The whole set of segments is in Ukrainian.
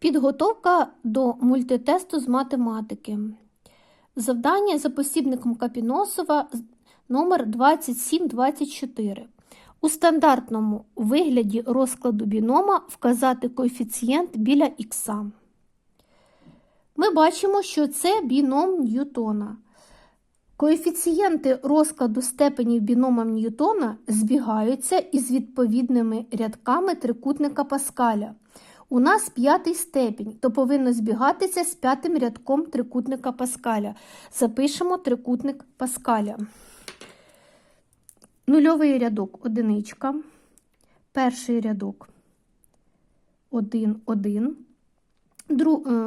Підготовка до мультитесту з математики. Завдання за посібником Капіносова номер 2724. У стандартному вигляді розкладу бінома вказати коефіцієнт біля х. Ми бачимо, що це біном Ньютона. Коефіцієнти розкладу степенів біномом Ньютона збігаються із відповідними рядками трикутника Паскаля. У нас п'ятий степінь, то повинно збігатися з п'ятим рядком трикутника Паскаля. Запишемо трикутник Паскаля. Нульовий рядок одиничка. Перший рядок 1, 1.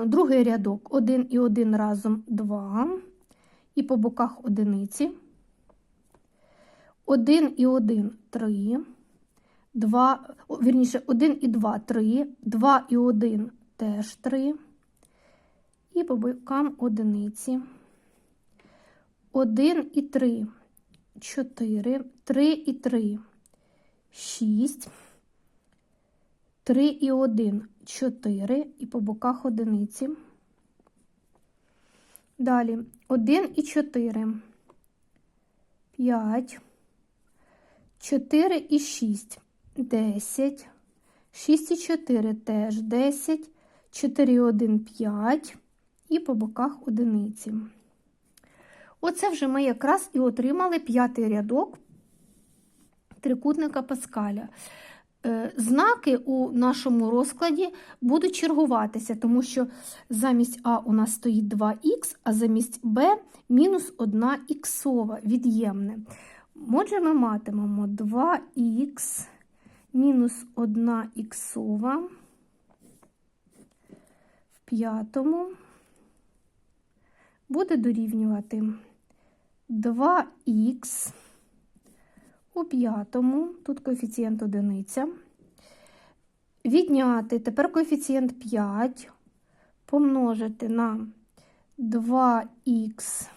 Другий рядок 1 і 1 разом 2. І по боках одиниці. 1 і 1 3. 2, о, вірніше, 1 і 2 3, 2 і 1 теж 3. І по бокам одиниці. 1 і 3 4, 3 і 3 6, 3 і 1 4 і по боках одиниці. Далі 1 і 4 5, 4 і 6 10, 6 і 4 теж 10, 4 1 5 і по боках одиниці. Оце вже ми якраз і отримали п'ятий рядок трикутника Паскаля. Е, Знаки у нашому розкладі будуть чергуватися, тому що замість А у нас стоїть 2х, а замість Б мінус 1 іксова від'ємне. Отже, ми матимемо 2х мінус 1 іксова в п'ятому буде дорівнювати 2х у п'ятому, тут коефіцієнт одиниця. Відняти тепер коефіцієнт 5 помножити на 2х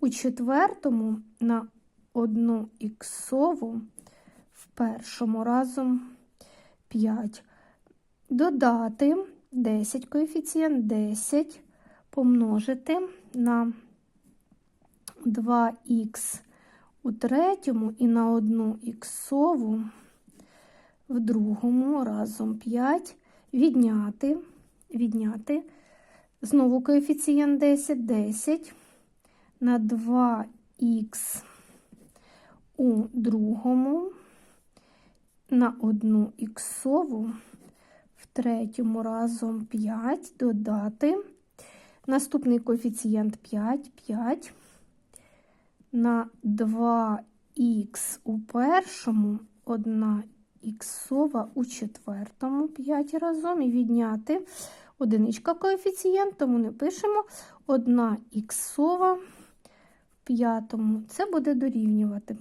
у четвертому на 1 іксову першому разом 5. Додати 10 коефіцієнт 10 помножити на 2х у третьому і на 1 іксову в другому разом 5 відняти, відняти знову коефіцієнт 10, 10 на 2х у другому на 1 іксову в третьому разом 5 додати. Наступний коефіцієнт 5, 5 на 2х у першому, 1 іксова у четвертому 5 разом і відняти одиничка коефіцієнт, тому не пишемо 1 іксова в п'ятому. Це буде дорівнювати.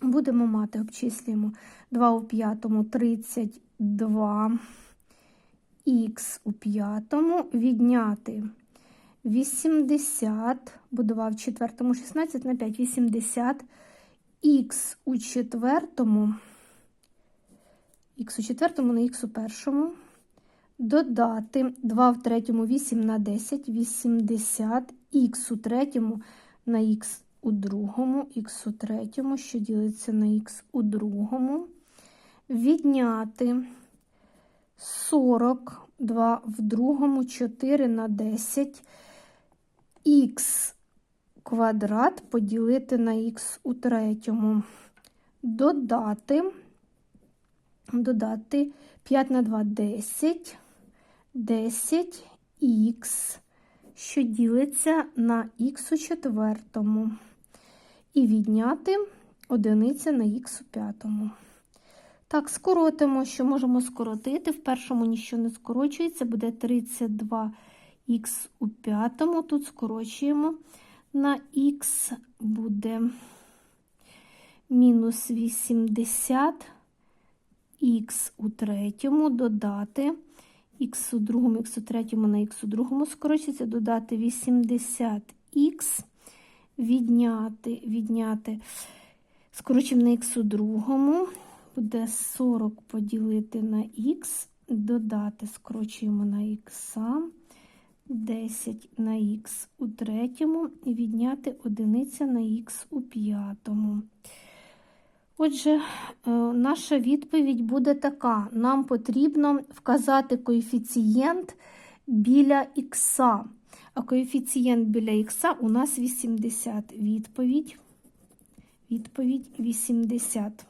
Будемо мати, обчислюємо 2 у п'ятому 32 х у п'ятому відняти 80, будував в четвертому 16 на 5, 80, х у четвертому, х у четвертому на х у першому, додати 2 в третьому 8 на 10, 80, х у третьому на х у другому, х у третьому, що ділиться на х у другому, відняти 42 в другому, 4 на 10, х квадрат поділити на х у третьому, додати, додати 5 на 2 10, 10 х, що ділиться на х у четвертому, і відняти одиниця на х у п'ятому. Так, скоротимо, що можемо скоротити. В першому нічого не скорочується, буде 32х у п'ятому. Тут скорочуємо на х буде мінус 80 х у третьому, додати х у другому, х у третьому на х у другому скорочується, додати 80х, відняти, відняти, скорочимо на х у другому, буде 40 поділити на х додати, скорочуємо на х, 10 на х у третьому і відняти одиниця на х у п'ятому. Отже, е, наша відповідь буде така: нам потрібно вказати коефіцієнт біля х. А коефіцієнт біля х у нас 80. Відповідь. Відповідь 80.